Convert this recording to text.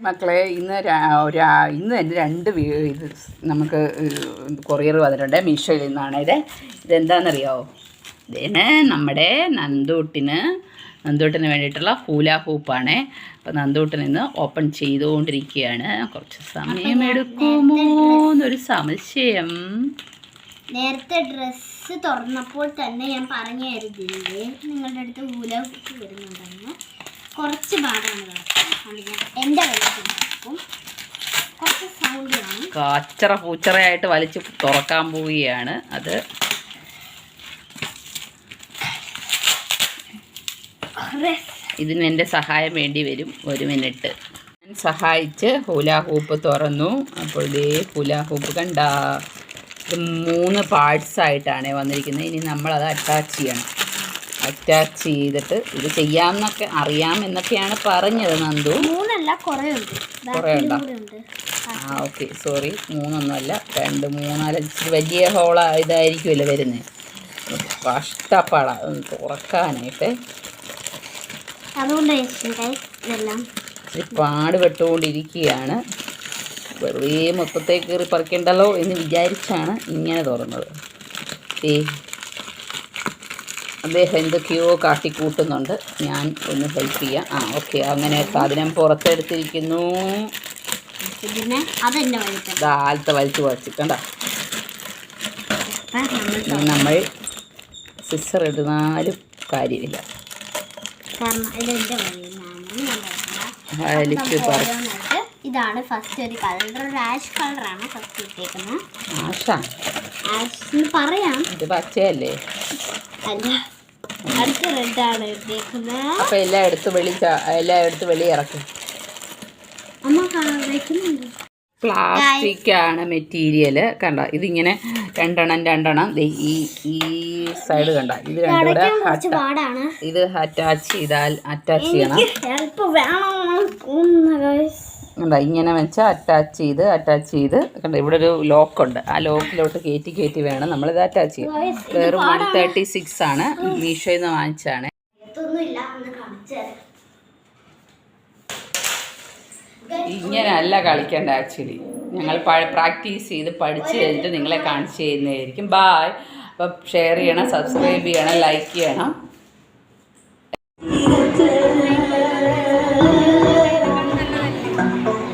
മക്കളെ ഇന്ന് രാ- രാ- ഇന്ന് തന്നെ രണ്ട് ഇത് നമുക്ക് കൊറിയർ വന്നിട്ടുണ്ട് മീഷോയിൽ നിന്നാണ്. ഇത് ഇതെന്താണെന്നറിയാവോ ഇതിന് നമ്മുടെ നന്ദൂട്ടിന് നന്ദൂട്ടിന് വേണ്ടിയിട്ടുള്ള ഹൂല ഹൂപ്പാണ്. അപ്പോൾ നന്ദൂട്ടിൽ നിന്ന് ഓപ്പൺ ചെയ്തുകൊണ്ടിരിക്കുകയാണ്. കുറച്ച് സമയം എടുക്കുമോ എന്നൊരു സംശയം. നേരത്തെ ഡ്രസ്സ് തുറന്നപ്പോൾ തന്നെ ഞാൻ പറഞ്ഞു കരുതിയില്ലേ നിങ്ങളുടെ അടുത്ത് കുത്തി വരുന്നുണ്ടെന്ന്. കുറച്ച് പാടാണ് എന്റെ വെള്ളത്തിനും കുറച്ച് സൗണ്ട് കാണും. കാച്ചറ പൂച്ചറയായിട്ട് വലിച്ച് തുറക്കാൻ പോവുകയാണ്. അത് ഇതിന് എന്റെ സഹായം വേണ്ടി വരും. ഒരു മിനിറ്റ്. ഞാൻ സഹായിച്ച് ഹുലാഹൂപ്പ് ഹൂപ്പ് തുറന്നു. അപ്പോൾ ഇതേ ഹുലാഹൂപ്പ് ഹൂപ്പ് കണ്ട. ഇത് മൂന്ന് പാർട്സ് ആയിട്ടാണ് വന്നിരിക്കുന്നത്. ഇനി നമ്മളത് അറ്റാച്ച് ചെയ്യണം. അറ്റാച്ച് ചെയ്തിട്ട് ഇത് ചെയ്യാമെന്നൊക്കെ അറിയാമെന്നൊക്കെയാണ് പറഞ്ഞത് നന്ദു. മൂന്നല്ല കുറേ ഉണ്ട് കുറേ ഉണ്ടോ? ആ ഓക്കെ. സോറി മൂന്നൊന്നുമല്ല. രണ്ട് മൂന്നാൽ ഇച്ചിരി വലിയ ഹോള ഇതായിരിക്കുമല്ലോ വരുന്നത്. കഷ്ടപ്പാട. തുറക്കാനായിട്ട്. അതുകൊണ്ട് ഇച്ചിരി പാടുപെട്ടുകൊണ്ടിരിക്കുകയാണ്. വെറുതെ മൊത്തത്തെ കയറി പറിക്കണ്ടല്ലോ എന്ന് വിചാരിച്ചാണ് ഇങ്ങനെ തുറന്നത്. ഏ അദ്ദേഹം എന്തൊക്കെയോ കാട്ടിക്കൂട്ടുന്നുണ്ട്. ഞാൻ ഒന്ന് ഹെൽപ്പ് ചെയ്യാം. ആ ഓക്കെ അങ്ങനെ സാധനം പുറത്തെടുത്തിരിക്കുന്നു. അതെന്നെ വഴിക്കാം ദാലത്തെ വലിച്ചു കണ്ട? നമ്മൾ സിസ്റ്റർ ഇടുന്നാലും കാര്യമില്ല. വലിച്ച് ഇതാണ് ഫസ്റ്റ് ഒരു കളർ ഒരു ആഷ് കളറാണ് ഫസ്റ്റ് ഇട്ടേക്കുന്നത്. ആഷ് എന്ന് പറയാം. ഇത് പച്ചയല്ലേ? അടുത്ത റെഡാണ് ഇട്ടേക്കുന്നത് അപ്പം എല്ലാം എടുത്ത് വെളി എല്ലാ എടുത്ത് വെളി ഇറക്കും. അമ്മ കാ- വെക്കുന്നുണ്ട് പ്ലാസ്റ്റിക് ആണ് മെറ്റീരിയൽ. കണ്ട? ഇതിങ്ങനെ രണ്ടെണ്ണം രണ്ടെണ്ണം. ഈ ഈ സൈഡ് കണ്ട? ഇത് രണ്ടും ഇത് അറ്റാച്ച് ചെയ്താൽ അറ്റാച്ച് ചെയ്യണം. കണ്ട ഇങ്ങനെ വെച്ചാൽ അറ്റാച്ച് ചെയ്ത് അറ്റാച്ച് ചെയ്ത് കണ്ട ഇവിടെ ഒരു ലോക്കുണ്ട് ആ ലോക്കിലോട്ട് കയറ്റി കയറ്റി വേണം നമ്മളിത് അറ്റാച്ച് ചെയ്യും വേറെ ഇത് വൺ തേർട്ടി സിക്സ് ആണ്. മീഷോയിൽ നിന്ന് വാങ്ങിച്ചാണ് ഇങ്ങനെ ഇങ്ങനെയല്ല കളിക്കേണ്ട ആക്ച്വലി ഞങ്ങൾ പ്രാക്ടീസ് ചെയ്ത് പഠിച്ച് കഴിഞ്ഞിട്ട് നിങ്ങളെ കാണിച്ചു തരുന്നതായിരിക്കും. ബായ് അപ്പം ഷെയർ ചെയ്യണം സബ്സ്ക്രൈബ് ചെയ്യണം ലൈക്ക് ചെയ്യണം.